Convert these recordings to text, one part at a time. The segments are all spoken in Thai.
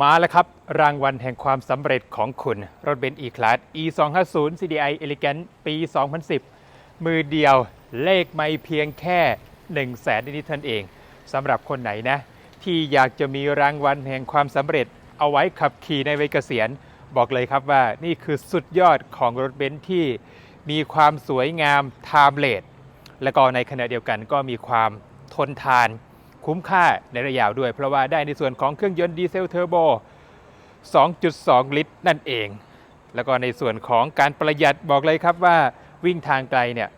มาแล้วครับ รางวัลแห่งความสำเร็จของคุณ รถเบนซ์ E-Class E 2 5 0 CDI Elegant ปี 2010 มือเดียวเลขไม่เพียงแค่ 1 0 0 0 0แสนนิดเท่านั้นเองสำหรับคนไหนนะ ที่อยากจะมีรางวัลแห่งความสำเร็จ เอาไว้ขับขี่ในวัยเกษียณ บอกเลยครับว่านี่คือสุดยอดของรถเบนซ์ที่มีความสวยงามไทม์เลสและก็ในขณะเดียวกันก็มีความทนทาน คุ้มค่าในระยะยาวด้วย เพราะว่าได้ในส่วนของเครื่องยนต์ดีเซลเทอร์โบ 2.2 ลิตร นั่นเอง แล้วก็ในส่วนของการประหยัดบอกเลยครับว่าวิ่งทางไกลเนี่ย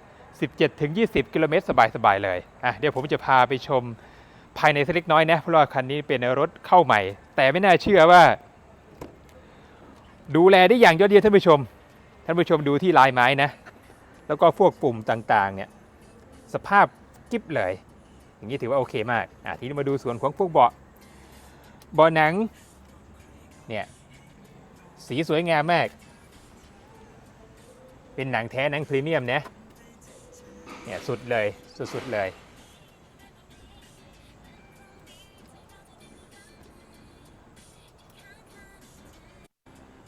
17-20 กิโลเมตรสบายๆเลยอะเดี๋ยวผมจะพาไปชมภายในสักเล็กน้อยนะ เพราะว่าคันนี้เป็นรถเข้าใหม่ แต่ไม่น่าเชื่อว่า ดูแลได้อย่างยอดเยี่ยมท่านผู้ชม ท่านผู้ชมดูที่ลายไม้นะ แล้วก็พวกปุ่มต่างๆเนี่ยสภาพกิ๊บเลย อย่างนี้ถือว่าโอเคมากอะทีนี้มาดูส่วนของพวกเบาะเบาะหนังเนี่ยสีสวยงามมาก เป็นหนังแท้หนังพรีเมียมนะเนี่ยสุดเลยสุดๆเลย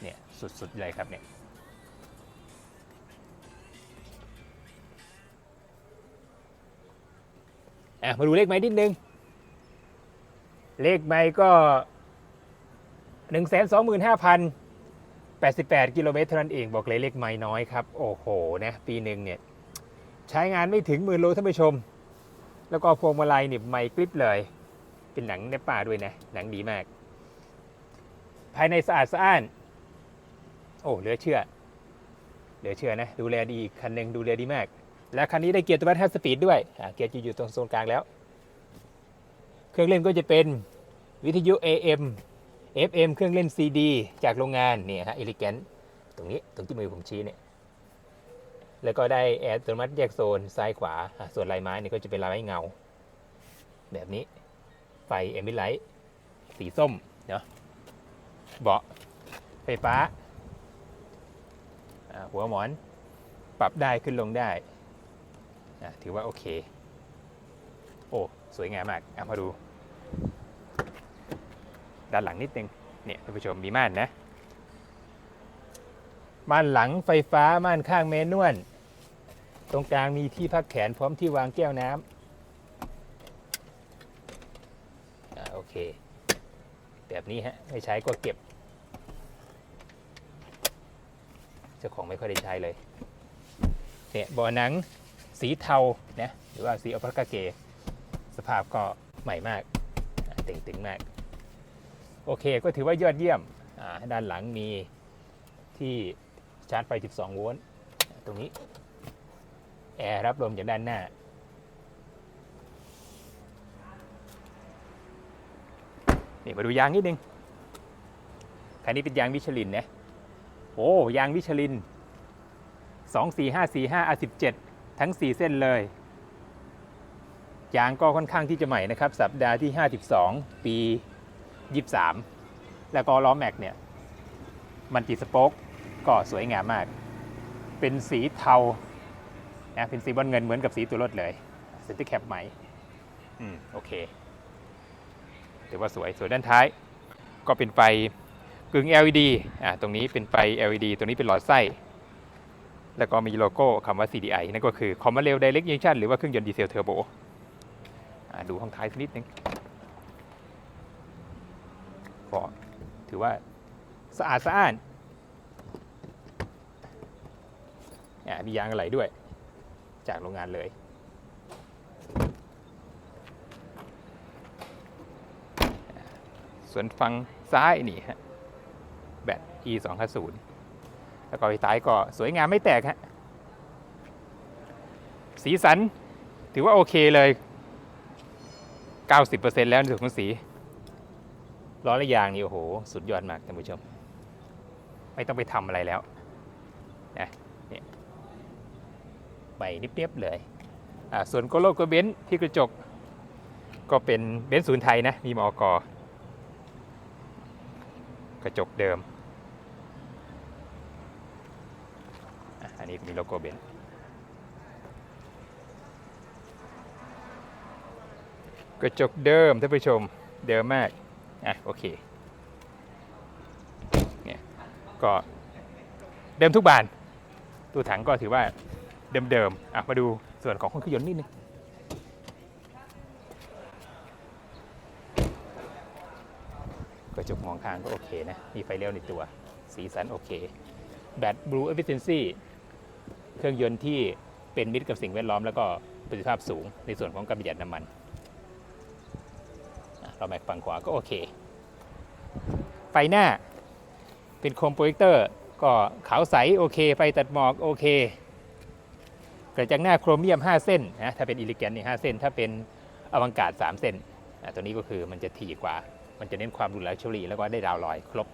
เนี่ยสุดๆเลยครับเนี่ย อะมาดูเลขไม้นิดนึง เลขไม้ก็1 2 5 0 88กิโลเมตรเท่านั้นเองบอกเลยเลขไม้น้อยครับ โอ้โหนะปีหนึ่งเนี่ย ใช้งานไม่ถึงหมื่นโลท่านผู้ชม แล้วก็พวงมาลัยเนี่ยไม่กริบเลย เป็นหนังในป่าด้วยนะ หนังดีมาก ภายในสะอาดสะอ้าน โอ้เหลือเชื่อ เหลือเชื่อนะ ดูแลดีคันหนึ่งดูแลดีมาก และคันนี้ได้เกียร์ตัว5สปีดด้วยเกียร์จะอยู่ตรงโซนกลางแล้ว เครื่องเล่นก็จะเป็นวิทยุ AM FM เครื่องเล่น CD จากโรงงานเนี่ยฮะ Elegant ตรงนี้ตรงที่มือผมชี้เนี่ยแล้วก็ได้แอร์อัตโนมัติแยกโซนซ้ายขวา ส่วนลายไม้นี่ก็จะเป็นลายไม้เงา แบบนี้ ไฟเอมิไลท์สีส้มเนาะเบาะไฟฟ้า หัวหมอน ปรับได้ขึ้นลงได้ ถือว่าโอเค โอ้ สวยงามมากอะมาดู ด้านหลังนิดนึง เนี่ยท่านผู้ชมมีม่านนะม่านหลังไฟฟ้าม่านข้างเมนวลตรงกลางมีที่พักแขนพร้อมที่วางแก้วน้ำอโอเค แบบนี้ฮะ ไม่ใช้ก็เก็บ เจ้าของไม่ค่อยได้ใช้เลยเนี่ยเบาะหนัง สีเทานะหรือว่าสีอัลปาคาเก สภาพก็ใหม่มากต่งตึงมาก โอเคก็ถือว่ายอดเยี่ยมด้านหลังมีที่ชาร์จไฟ 12 โวลต์ตรงนี้ แอร์รับลมจากด้านหน้า นี่มาดูยางนิดนึง คันนี้เป็นยางมิชลินนะ โอ้ ยางมิชลิน 2 4 5 4 5 R17 ทั้ง 4 เส้นเลย ยางก็ค่อนข้างที่จะใหม่นะครับ สัปดาห์ที่ 52 ปี 23 แล้วก็ล้อแม็กเนี่ยมันติสโป๊กก็สวยงามมาก เป็นสีเทานะเป็นสีบอลเงินเหมือนกับสีตัวรถเลยเซนติแคปใหม่ อืม โอเคถือว่าสวย สวยด้านท้าย ก็เป็นไฟกึ่ง LED อ่าตรงนี้เป็นไฟ LED ตรงนี้เป็นหลอดไส้ แล้วก็มีโลโก้คำว่า CDI นั่นก็คือ Common Rail Direct Injection หรือว่าเครื่องยนต์ดีเซลเทอร์โบดูห้องท้ายสักนิดนึงก็ถือว่าสะอาดสะอ้านอ่ามียางอะไหลด้วย จากโรงงานเลยส่วนฝั่งซ้ายนี่ฮะแบต e 2 5 0 แล้วก็ไฟท้ายก็สวยงามไม่แตกฮะสีสันถือว่าโอเคเลย 90%แล้วในส่วนของสี ล้อและยางนี่โอ้โห สุดยอดมากท่านผู้ชม ไม่ต้องไปทำอะไรแล้วนะนี่ยไปนิบเนียบๆเลยอ่าส่วนโกโลโกเบนที่กระจก ก็เป็นเบนซ์ศูนย์ไทยนะ มีมอกกระจกเดิมอะอั นนี้มีโลโก้เบนซ์กระจกเดิมท่านผู้ชมเดิมมาก อะ โอเคก็เดิมทุกบาน ตัวถังก็ถือว่าเดิมๆ อะ มาดูส่วนของเครื่องยนต์นิดนึงกระจกมองข้างก็โอเคนะ มีไฟเลี้ยวในตัว สีสันโอเค แบต Blue Efficiency เเครื่องยนต์ที่เป็นมิตรกับสิ่งแวดล้อม แล้วก็ประสิทธิภาพสูงในส่วนของการประหยัดน้ำมัน เราแม็กฝั่งขวาก็โอเค ไฟหน้าเป็นโคมโปรเจคเตอร์ ก็ขาวใสโอเค ไฟตัดหมอกโอเคกระจังหน้าโครเมียม 5 เส้นนะถ้าเป็นอิลิแกนนี่5เส้น ถ้าเป็นอวังการ3เส้นตัวนี้ก็คือมันจะถี่กว่า มันจะเน้นความดูแลเฉลี่ยแล้วก็ได้ดาวลอยครบ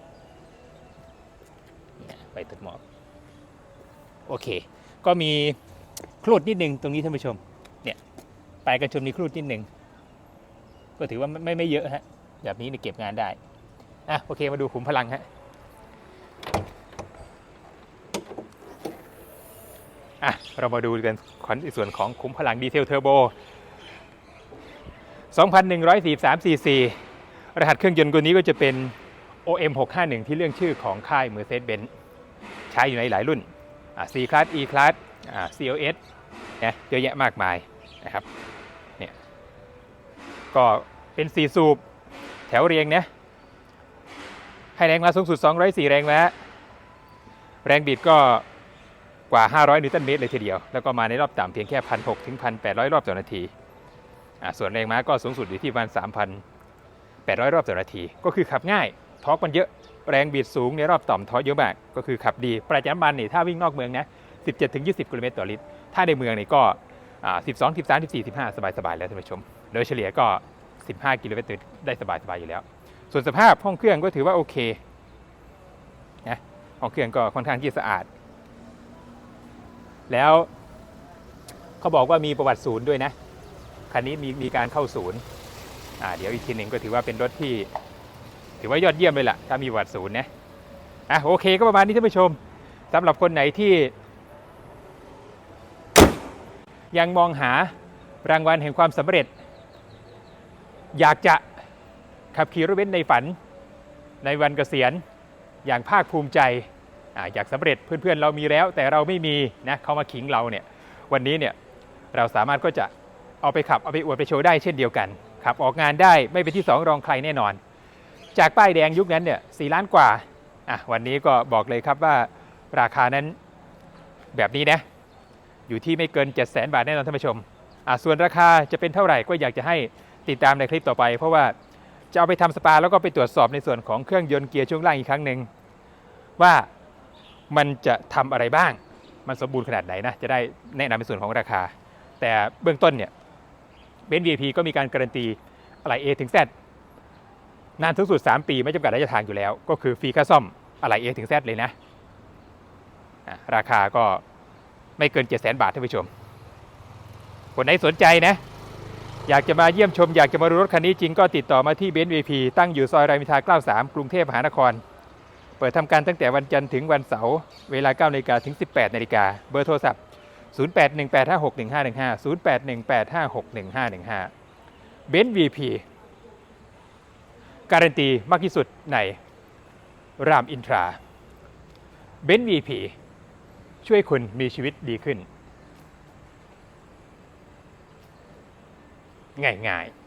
ไฟตัดหมอกโอเค ก็มีครูดนิดนึงตรงนี้ท่านผู้ชม เนี่ยปลายกระชมมีครูดนิดนึงก็ถือว่าไม่ไม่ไม่เยอะฮะแบบนี้เนี่ยเก็บงานได้อะโอเคมาดูขุมพลังฮะอะเรามาดูกันขอนส่วนของขุมพลังดีเซลเทอร์โบ 2,143 cc รหัสเครื่องยนต์ตัวนี้ก็จะเป็น OM 651 ที่เรื่องชื่อของค่าย Mercedes-Benz ใช้อยู่ในหลายรุ่น C Class E Class CLS นะเยอะแยะมากมายนะครับเนี่ยก็เป็น 4 สูบแถวเรียงนะให้แรงม้าสูงสุด 204 แรงม้าแรงบิดก็กว่า 500 นิวตันเมตรเลยทีเดียว แล้วก็มาในรอบต่ำเพียงแค่ 1,600 ถึง 1,800 รอบต่อนาทีอ่าส่วนแรงม้าก็สูงสุดอยู่ที่ประมาณ3,800 รอบต่อนาที ก็คือขับง่าย ทอกมันเยอะแรงบิดสูงในรอบต่ำทอกเยอะมากก็คือขับดีประหยัดน้ำมันนี่ถ้าวิ่งนอกเมืองนะ 17-20 กิโลเมตรต่อลิตร ถ้าในเมืองนี่ก็ 12 13 14 15 สบายๆแล้วท่านผู้ชม โดยเฉลี่ยก็ 15 กิโลเมตรต่อลิตรได้สบายๆอยู่แล้ว ส่วนสภาพห้องเครื่องก็ถือว่าโอเคนะห้องเครื่องก็ค่อนข้างที่สะอาด แล้วเขาบอกว่ามีประวัติศูนย์ด้วยนะคันนี้มีมีการเข้าศูนย์เดี๋ยวอีกทีหนึ่งก็ถือว่าเป็นรถที่ ถือว่ายอดเยี่ยมเลยล่ะ ถ้ามีวัตศูนย์นะอะโอเคก็ประมาณนี้ท่านผู้ชมสำหรับคนไหนที่ ยังมองหารางวัลแห่งความสำเร็จ อยากจะขับขี่รถเบนซ์ในฝัน ในวันเกษียณอย่างภาคภูมิใจออยากสำเร็จเพื่อนๆเรามีแล้ว แต่เราไม่มีนะเขามาขิงเราเนี่ยวันนี้เนี่ยเราสามารถก็จะเอาไปขับเอาไปอวดไปโชว์ได้เช่นเดียวกันขับออกงานได้ไม่เป็นที่สองรองใครแน่นอน จากป้ายแดงยุคนั้นเนี่ยสล้านกว่าอะวันนี้ก็บอกเลยครับว่าราคานั้นแบบนี้นะ อยู่ที่ไม่เกิน 7 0 0 0 0 0 บาทแน่นอนท่านผู้ชมอะส่วนราคาจะเป็นเท่าไหร่ก็อยากจะให้ติดตามในคลิปต่อไป เพราะว่าจะเอาไปทำสปาแล้วก็ไปตรวจสอบในส่วนของเครื่องยนต์เกียร์ช่วงล่างอีกครั้งหนึ่งว่ามันจะทำอะไรบ้าง มันสมบูรณ์ขนาดไหนนะ จะได้แนะนำในส่วนของราคา แต่เบื้องต้นเนี่ยเบนซ์ VIP ก็มีการการันตีอะไร A ถึง Z นานสูงสุด 3 ปีไม่จำกัดระยะทางอยู่แล้ว ก็คือฟรีค่าซ่อมอะไร A ถึง Z เลยนะ ราคาก็ไม่เกิน 7 0 0 0 0 บาทท่านผู้ชม คนไหนสนใจนะ อยากจะมาเยี่ยมชม อยากจะมาดูรถคันนี้จริงก็ติดต่อมาที่เบนซ์ VIP ตั้งอยู่ซอยรามอินทรา93 กรุงเทพมหานคร เปิดทำการตั้งแต่วันจันทร์ถึงวันเสาร์เวลา9นาฬิกาถึง 18นาฬิกาเบอร์โทรศัพท์ 0818561515 0818561515 เบนซ์ VP การันตีมากที่สุดในรามอินทราเบนซ์ VP ช่วยคุณมีชีวิตดีขึ้น ง่ายๆ